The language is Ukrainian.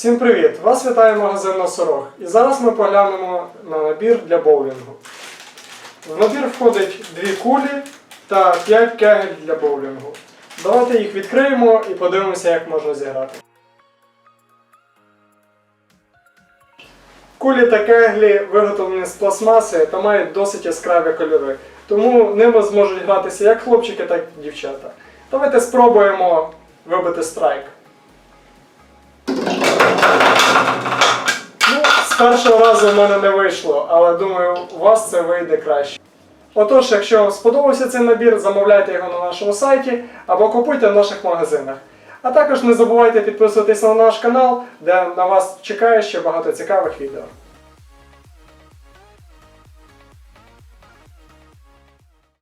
Всім привіт! Вас вітає магазин Носорог. І зараз ми поглянемо на набір для боулінгу. В набір входить дві кулі та 5 кегель для боулінгу. Давайте їх відкриємо і подивимося, як можна зіграти. Кулі та кеглі виготовлені з пластмаси та мають досить яскраві кольори. Тому ними зможуть гратися як хлопчики, так і дівчата. Давайте спробуємо вибити страйк. Першого разу в мене не вийшло, але думаю, у вас це вийде краще. Отож, якщо вам сподобався цей набір, замовляйте його на нашому сайті або купуйте в наших магазинах. А також не забувайте підписуватись на наш канал, де на вас чекає ще багато цікавих відео.